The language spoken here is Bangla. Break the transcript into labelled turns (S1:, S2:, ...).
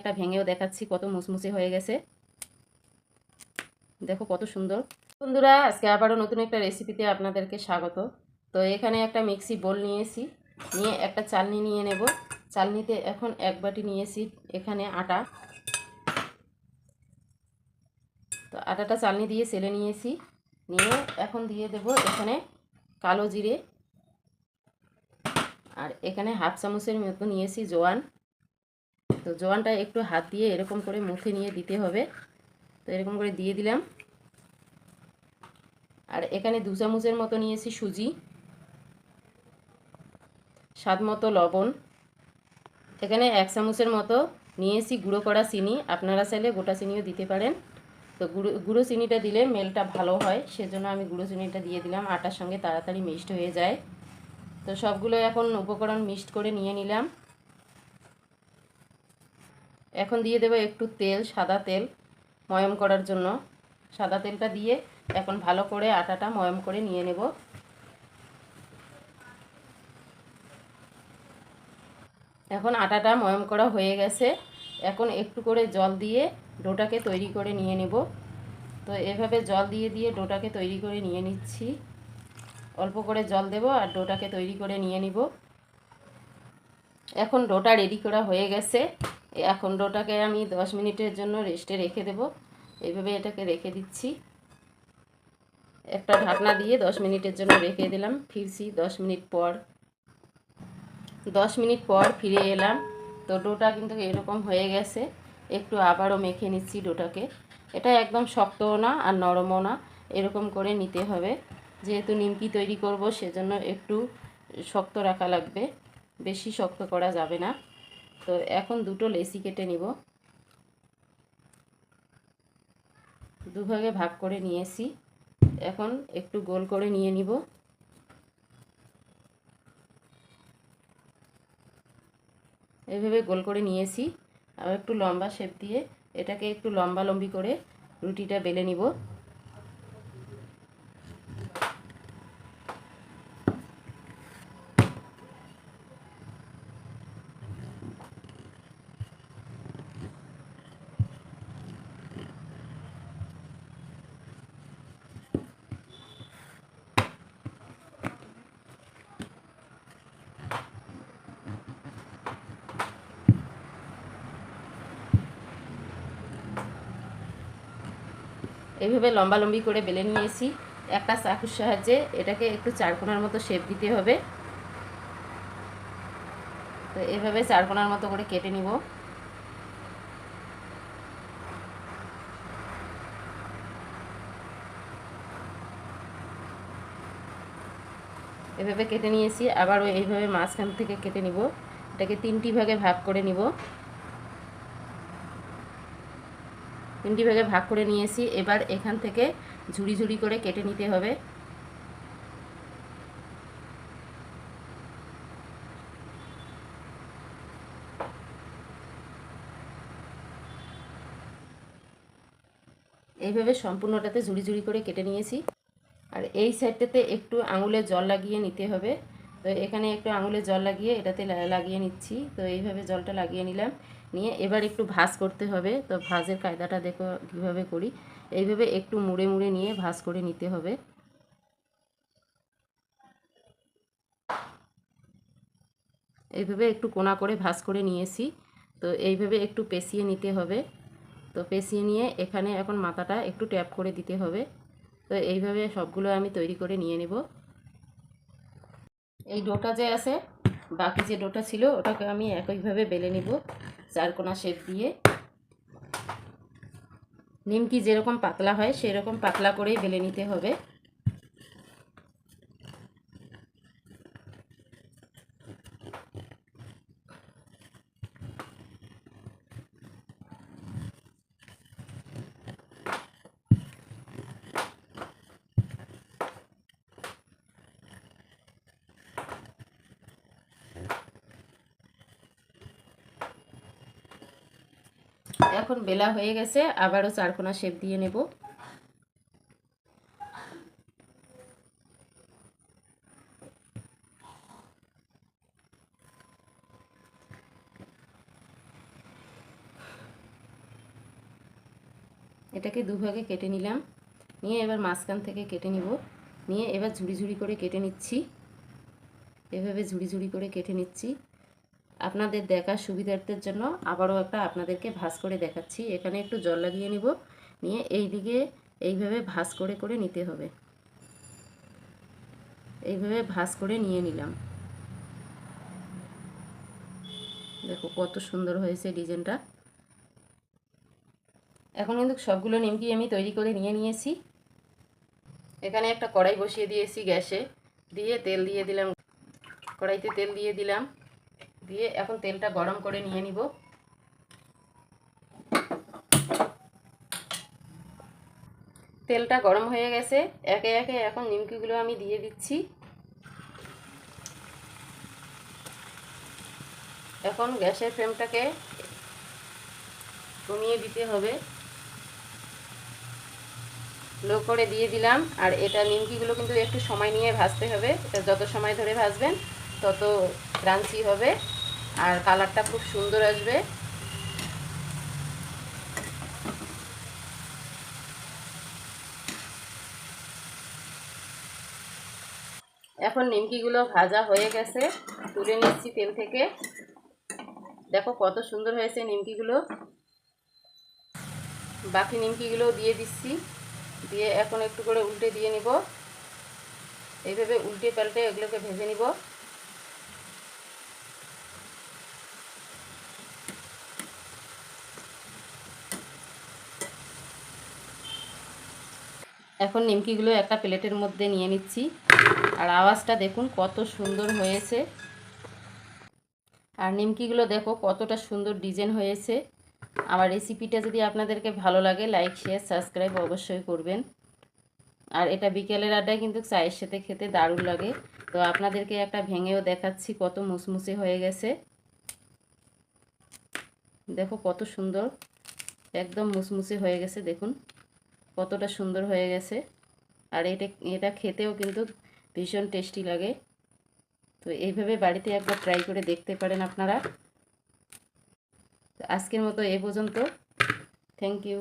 S1: একটা ভেঙেও দেখাচ্ছি কত মুসমুসে হয়ে গেছে। দেখো কত সুন্দর। বন্ধুরা, আজকে আবারও নতুন একটা রেসিপিতে আপনাদেরকে স্বাগত। তো এখানে একটা মিক্সি বোল নিয়েছি। নিয়ে একটা চালনি নিয়ে নেব। চালনিতে এখন এক বাটি নিয়েছি এখানে আটা। তো আটাটা চালনি দিয়ে সেলে নিয়েছি। নিয়ে এখন দিয়ে দেব এখানে কালো জিরে। আর এখানে হাফ চামচের মতো নিয়েছি জোয়ান। তো জোয়ানটা একটু হাত দিয়ে এরকম করে মুখে নিয়ে দিতে হবে। তো এরকম করে দিয়ে দিলাম। আর এখানে দু চামচের মতো নিয়েছি সুজি, স্বাদ মতো লবণ। এখানে এক চামচের মতো নিয়েছি গুঁড়ো করা চিনি। আপনারা চাইলে গোটা চিনিও দিতে পারেন। তো গুঁড়ো গুঁড়ো চিনিটা দিলে মেলটা ভালো হয়, সেজন্য আমি গুঁড়ো চিনিটা দিয়ে দিলাম। আটার সঙ্গে তাড়াতাড়ি মিক্সড হয়ে যায়। তো সবগুলো এখন উপকরণ মিক্সড করে নিয়ে নিলাম। এখন দিয়ে দেবো একটু তেল, সাদা তেল ময়ম করার জন্য। সাদা তেলটা দিয়ে এখন ভালো করে আটাটা ময়ম করে নিয়ে নেব। এখন আটাটা ময়ম করা হয়ে গেছে। এখন একটু করে জল দিয়ে ডোটাকে তৈরি করে নিয়ে নেব। তো এভাবে জল দিয়ে দিয়ে ডোটাকে তৈরি করে নিয়ে নিচ্ছি। অল্প করে জল দেব আর ডোটাকে তৈরি করে নিয়ে নিব। এখন ডোটা রেডি করা হয়ে গেছে। এখন ডোটাকে আমি দশ মিনিটের জন্য রেস্টে রেখে দেব। এইভাবে এটাকে রেখে দিচ্ছি। একটা ঢাকনা দিয়ে দশ মিনিটের জন্য রেখে দিলাম। ফিরছি দশ মিনিট পর। দশ মিনিট পর ফিরে এলাম। তো ডোটা কিন্তু এরকম হয়ে গেছে। একটু আবারও মেখে নিচ্ছি ডোটাকে। এটা একদম শক্তও না আর নরমও না। এরকম করে নিতে হবে। যেহেতু নিমকি তৈরি করব, সেজন্য একটু শক্ত রাখা লাগবে। বেশি শক্ত করা যাবে না। তো এখন দুটো লেসি কেটে নিব। দুভাগে ভাগ করে নিয়েছি। এখন একটু গোল করে নিয়ে নিব। এইভাবে গোল করে নিয়েছি। আবার একটু লম্বা শেপ দিয়ে এটাকে একটু লম্বা লম্বি করে রুটিটা বেলে নিব। এইভাবে লম্বা লম্বি করে বেলে নিয়েছি। একটা চাকুর সাহায্যে এটাকে একটু চারকোনার মতো শেপ দিতে হবে। তো এভাবে চারকোনার মতো করে কেটে নিব। এভাবে কেটে নিয়েছি, আবারও এইভাবে মাঝখান থেকে কেটে নিব। এটাকে তিনটি ভাগে ভাগ করে নিব। তিনটি ভাগে ভাগ করে নিয়েছি। এবার এখান থেকে ঝুড়ি ঝুড়ি করে কেটে নিতে হবে। এইভাবে সম্পূর্ণটাতে ঝুড়ি ঝুড়ি করে কেটে নিয়েছি। আর এই সাইডটাতে একটু আঙুলের জল লাগিয়ে নিতে হবে। তো এখানে একটু আঙুলের জল লাগিয়ে এটাতে লাগিয়ে নিচ্ছি। তো এইভাবে জলটা লাগিয়ে নিলাম। নিয়ে এবার একটু ভাজ করতে হবে। তো ভাজের কায়দাটা দেখো কীভাবে করি। এইভাবে একটু মুড়ে মুড়ে নিয়ে ভাজ করে নিতে হবে। এইভাবে একটু কোনা করে ভাজ করে নিয়েছি। তো এইভাবে একটু পেঁচিয়ে নিতে হবে। তো পেঁচিয়ে নিয়ে এখানে এখন মাথাটা একটু ট্যাপ করে দিতে হবে। তো এইভাবে সবগুলো আমি তৈরি করে নিয়ে নেব। এই ডোটা যে আছে বাকি যে ডোটা ছিল, ওটাকে আমি একইভাবে বেলে নিব, চারকোনা শেপ দিয়ে। নিমকি যেরকম পাতলা হয়, সেরকম পাতলা করেই বেলে নিতে হবে। এখন বেলা হয়ে গেছে, আবারও চারকোনা শেপ দিয়ে নেব। এটাকে দুভাগে কেটে নিলাম। নিয়ে এবার মাঝখান থেকে কেটে নিব। নিয়ে এবার ঝুড়ি ঝুড়ি করে কেটে নিচ্ছি। এভাবে ঝুড়ি ঝুড়ি করে কেটে নিচ্ছি। আপনাদের দেখার সুবিধার্থের জন্য আবারও একটা আপনাদেরকে ভাজ করে দেখাচ্ছি। এখানে একটু জল লাগিয়ে নিব। নিয়ে এই দিকে এইভাবে ভাজ করে করে নিতে হবে। এইভাবে ভাজ করে নিয়ে নিলাম। দেখো কত সুন্দর হয়েছে ডিজাইনটা। এখন কিন্তু সবগুলো নিমকি আমি তৈরি করে নিয়ে নিয়েছি। এখানে একটা কড়াই বসিয়ে দিয়েছি গ্যাসে। দিয়ে তেল দিয়ে দিলাম। কড়াইতে তেল দিয়ে দিলাম। দিয়ে এখন তেলটা গরম করে নিয়ে নিব। তেলটা গরম হয়ে গেছে। একে একে এখন নিমকিগুলো আমি দিয়ে দিচ্ছি। এখন গ্যাসের ফ্লেমটাকে কমিয়ে দিতে হবে। লো করে দিয়ে দিলাম। আর এটা নিমকিগুলো কিন্তু একটু সময় নিয়ে ভাজতে হবে। এটা যত সময় ধরে ভাজবেন, তত ক্রাঞ্চি হবে। আর কালারটা খুব সুন্দর আসবে। এখন নিমকিগুলো ভাজা হয়ে গেছে, তুলে নিচ্ছি তেল থেকে। দেখো কত সুন্দর হয়েছে নিমকিগুলো। বাকি নিমকিগুলো দিয়ে দিচ্ছি। দিয়ে এখন একটু করে উল্টে দিয়ে নিব। এইভাবে উল্টে পাল্টে এগুলোকে ভেজে নিব। এখন নিমকিগুলো একটা প্লেটের মধ্যে নিয়ে নিচ্ছি। আর আওয়াজটা দেখুন কত সুন্দর হয়েছে। আর নিমকিগুলো দেখো কতটা সুন্দর ডিজাইন হয়েছে। আমার রেসিপিটা যদি আপনাদেরকে ভালো লাগে, লাইক, শেয়ার, সাবস্ক্রাইব অবশ্যই করবেন। আর এটা বিকেলের আড্ডায় কিন্তু চায়ের সাথে খেতে দারুণ লাগে। তো আপনাদেরকে একটা ভেঙেও দেখাচ্ছি কত মুসমুসে হয়ে গেছে। দেখো কত সুন্দর, একদম মুসমুসে হয়ে গেছে, দেখুন। কতটা সুন্দর হয়ে গেছে। আর এটা এটা খেতেও কিন্তু ভীষণ টেস্টি লাগে। তো এইভাবে বাড়িতে একবার ট্রাই করে দেখতে পারেন আপনারা। আজকের মতো এ পর্যন্ত। Thank you